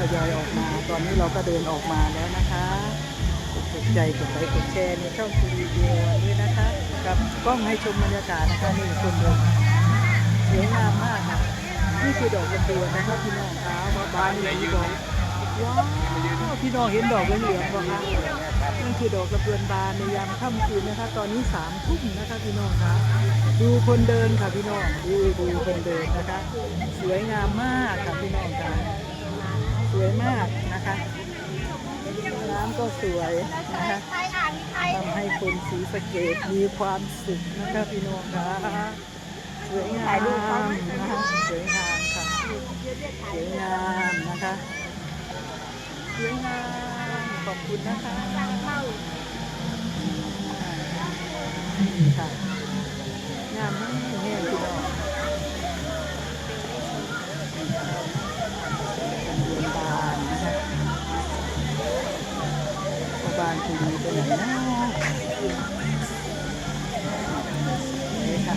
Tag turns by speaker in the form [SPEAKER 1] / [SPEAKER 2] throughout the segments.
[SPEAKER 1] ทยอยออกมา ตอนนี้เราก็เดินออกมาแล้วนะคะกดใจกดไลค์กดแชร์ในช่องทีวีดีโอด้วยนะคะกับกล้องให้ชมบรรยากาศนะคะนี่ชมลมสวยงามมากค่ะนี่คือดอกกระเดือนนะคะพี่น้องคะว่าบานนี้ดอกว้าวพี่น้องเห็นดอกเหลืองๆบ่คะนั่นคือดอกกระเดือนบานในยามค่ำคืนนะคะ ตอนนี้สามทุ่มนะคะพี่น้องคะดูคนเดินค่ะพี่น้องดูดูคนเดินนะคะ สวยงามมากค่ะพี่น้องค่ะ สวยมากนะคะน้ำก็สวยนะคะทำให้คนสีสะเกตมีความสุขนะคะพี่น้องค่ะสวยงามนะคะสวยงามค่ะสวยงามนะคะสวยงามขอบคุณนะคะค่ะงามมากแห้งพี่น้อง บานคือมีตัวไหนนะนี่ค่ะ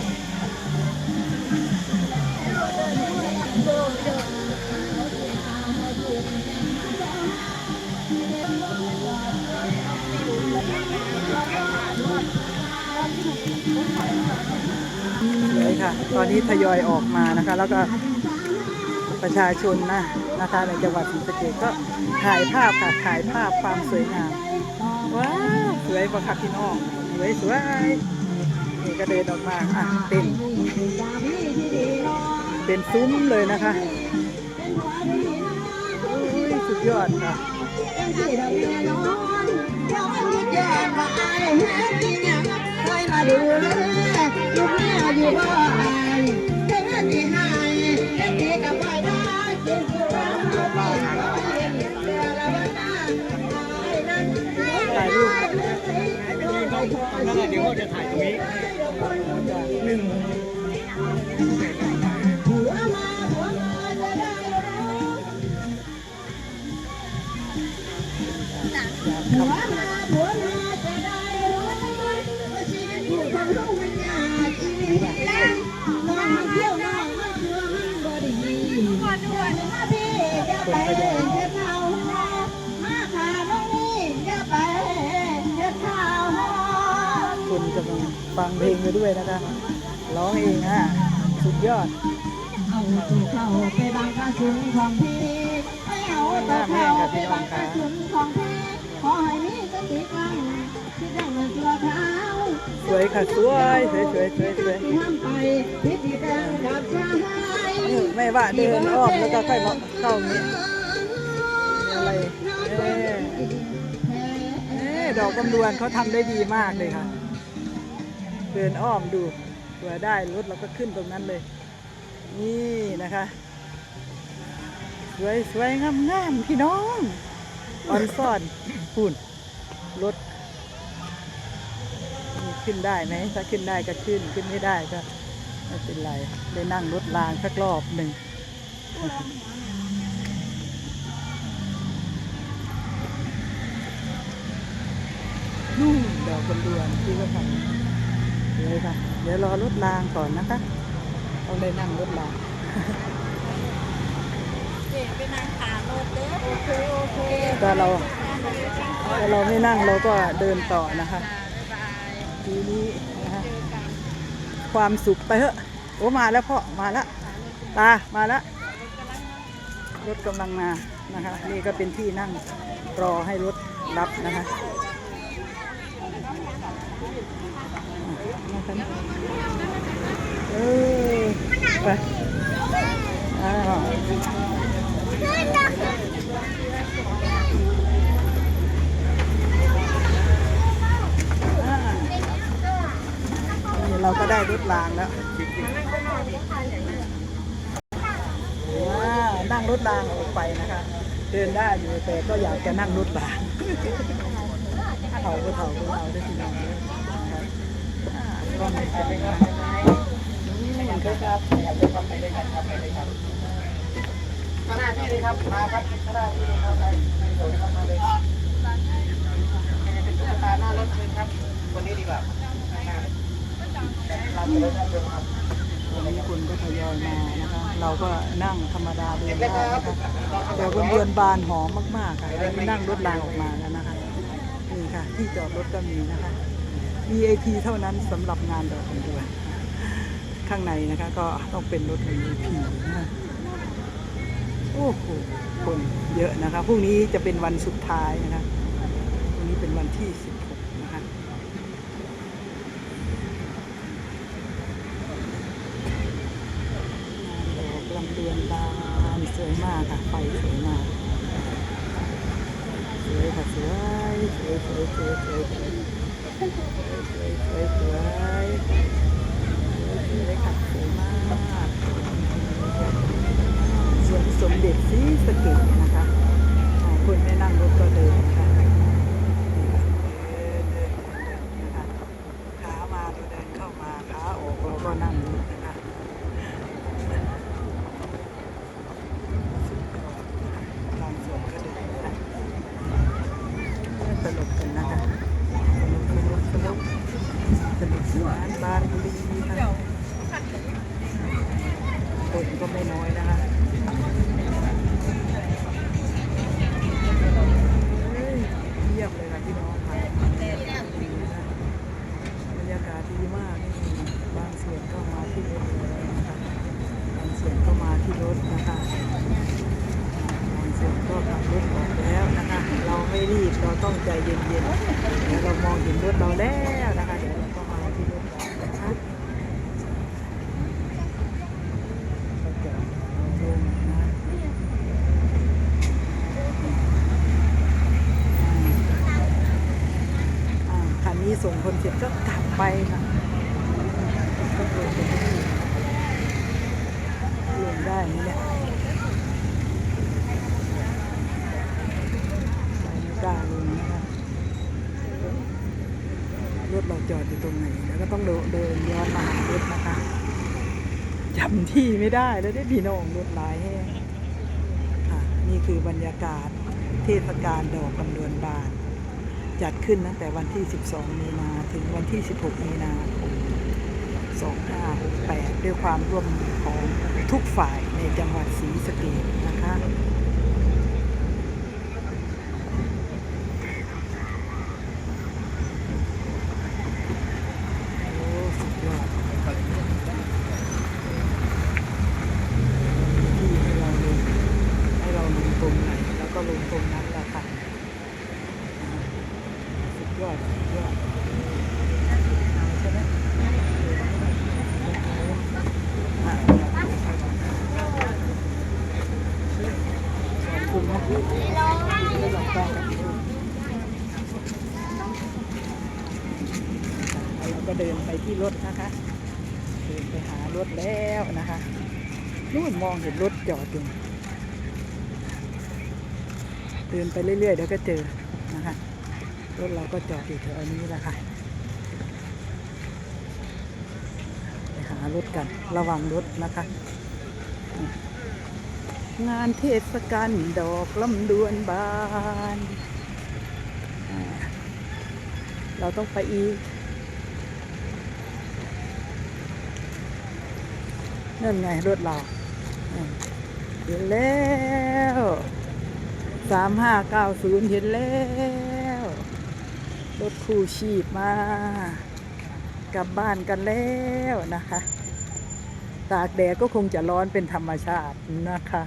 [SPEAKER 1] สวยค่ะ ตอนนี้ทยอยออกมานะคะ แล้วก็ประชาชนนะนะคะในจังหวัดศรีสะเกษก็ถ่ายภาพค่ะถ่ายภาพความสวยงาม ว้าวสวยประคับพี่น้องสวยสวยนี่ก็เดินออกมาอะเต็มเป็นซุ้มเลยนะคะสุดยอดค่ะ
[SPEAKER 2] ดูแลลูกแม่อยู่บ้านเด็กที่ห้เนั่น
[SPEAKER 3] แหละเดี๋ยวเขาจะถ่ายตรงนี้
[SPEAKER 1] หนึ่ง
[SPEAKER 2] ผัวมาผัวมาจะได้รู้ผัวมาผัวมาจะได้รู้ว่าชีวิตผู้คนต้มันยากชีวิตแรงนอนมาเที่ยวน้องมาเชื่อมันบ่ดีก่อนด่วนมาพี่อย่าไป
[SPEAKER 1] ฟังเพลงไปด้วยนะคะร้องเองอะสุดยอด
[SPEAKER 2] เอาตัวเข้าไปบางกระสุนของพี่ไม่เอาตัวเข้าไปบางกระสุนของพี่ขอให้มีสติฟังที่ได้เงินตัวเท้า
[SPEAKER 1] สวยค่ะสวยสวยสวยสวยสวย
[SPEAKER 2] ไม่
[SPEAKER 1] ว่าเดินอ้อมแล้วก็ค่อยมาเข้าอย่างนี้อะไรเอ๊ดอกกำดวนเขาทำได้ดีมากเลยค่ะ เดินอ้อมดูเผื่อได้รถเราก็ขึ้นตรงนั้นเลย นี่นะคะ สวยสวยงามงามพี่น้องออนซ่อนปุ่นรถขึ้นได้ไหมถ้าขึ้นได้ก็ขึ้นขึ้นไม่ได้ก็ไม่เป็นไรได้นั่งรถรางสักรอบหนึ่งนู่นดอกกำดวนที่ก็ทำ เลยค่ะ เดี๋ยวรอรถรางก่อนนะคะต้องได้นั่งรถราง
[SPEAKER 2] เด็กไปนั่งขารถเด้อโอเคโอเค
[SPEAKER 1] ถ้าเราถ้าเราไม่นั่งเราก็เดินต่อนะคะทีนี้นะคะความสุขไปเถอะโอ้มาแล้วพ่อมาแล้วตามาแล้วรถกำลังมานะคะ นี่ก็เป็นที่นั่งรอให้รถรับนะคะ อะมากันเออไปอ้าวเราก็ได้รถรางแล้วว้านั่งรถรางออกไปนะคะ เดินได้อยู่แต่ก็อยากจะนั่งรถรางเถาก็เถาก็เอาได้ทีน้องเลยนะคะอ่าก็ไม่ใช่เป็นไรนี่ครับ
[SPEAKER 3] ข้าง มาหน้าที่เลยครับเดินครับ
[SPEAKER 1] ตอนนี้คนก็ทยอยมานะคะ เราก็นั่งธรรมดาเดินได้นะคะแต่บนเรือนบานหอมมากๆค่ะเดี๋ยวนั่งรถรางออกมาแล้วนะคะ นี่ค่ะ ที่จอดรถก็มีนะคะ VIP เท่านั้นสำหรับงานดอกบัวด้วข้างในนะคะก็ต้องเป็นรถ VIP นะโอ้โหคนเยอะนะคะพรุ่งนี้จะเป็นวันสุดท้ายนะคะพรุ่งนี้เป็นวันที่ 16 นะคะดอกลำเดือนบานสวยมากค่ะ ไฟสวยมาก สวยค่ะสวยสวยสวยสวยสวย สวยสวยสวยสวยสวยค่ะสวยมากสวนสมเด็จสีสะเกดนะคะอ่าคนไม่นั่งรถก็เดินนะคะนี่ค่ะเดินเดินเดินนะคะขามาเราเดินเข้ามาขาออกเราก็นั่งรถนะคะ บางส่วนก็เดินนะคะสนุกกันนะคะสนุกสนุกสนุกสนุกสนานบานบุรีค่ะคนก็ไม่น้อยนะคะเฮ้ยเยี่ยมเลยค่ะพี่น้องค่ะบรรยากาศดีมากนี่บางส่วนก็มาที่รถเลยนะคะบางส่วนก็มาที่รถนะคะ บางส่วนก็ขับรถออกแล้วนะคะ เราไม่รีบ เราต้องใจเย็นๆเดี๋ยวเรามองเห็นรถเราแล้วนะคะเดี๋ยวเราก็มาที่รถเรานะคะก็จอดลงนะอ่าคันนี้ส่งคนเสร็จก็กลับไปค่ะก็ลงไปที่ลงได้เนี่ยม่ กล้าลงนะคะรถเราจอดอยู่ตรงไหนแล้วก็ต้องเดินเดินย้อนมาหารถนะคะจำที่ไม่ได้แล้วได้พี่น้องรถหลายแห้งค่ะนี่คือบรรยากาศเทศกาลดอกกำดวนบาน จัดขึ้นตั้งแต่วันที่ 12 มีนาถึงวันที่ 16 มีนาคม2568 ด้วยความร่วมมือของทุกฝ่ายในจังหวัดศรีสะเกษนะคะ โอ้สุดยอดที่ให้เราลงให้เราลงตรงไหนแล้วก็ลงต รงนั้นแหละค่ะอ่าสุดยอดสุดยอดใช่ไหมอะขอบคุณนะไม่หลอกกันเราก็เดินไปที่รถนะคะ เดินไปหารถแล้วนะคะ นู่นมองเห็นรถจอดอยู่ เดินไปเรื่อยๆเดี๋ยวก็เจอนะคะรถเราก็จอดอยู่แถวนี้แหละค่ะไปหารถกันระวังรถนะคะ งานเทศกาลดอกลำดวนบาน เราต้องไปอีกนั่นไงรถเราเห็นแล้ว สามห้าเก้าศูนย์เห็นแล้ว รถคู่ชีพมา กลับบ้านกันแล้วนะคะ ตากแดดก็คงจะร้อนเป็นธรรมชาตินะคะ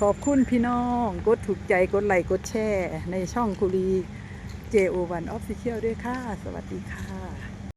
[SPEAKER 1] ขอบคุณพี่น้อง กดถูกใจ กดไลค์ กดแชร์ ในช่องคุรี JO1 Official ด้วยค่ะ สวัสดีค่ะ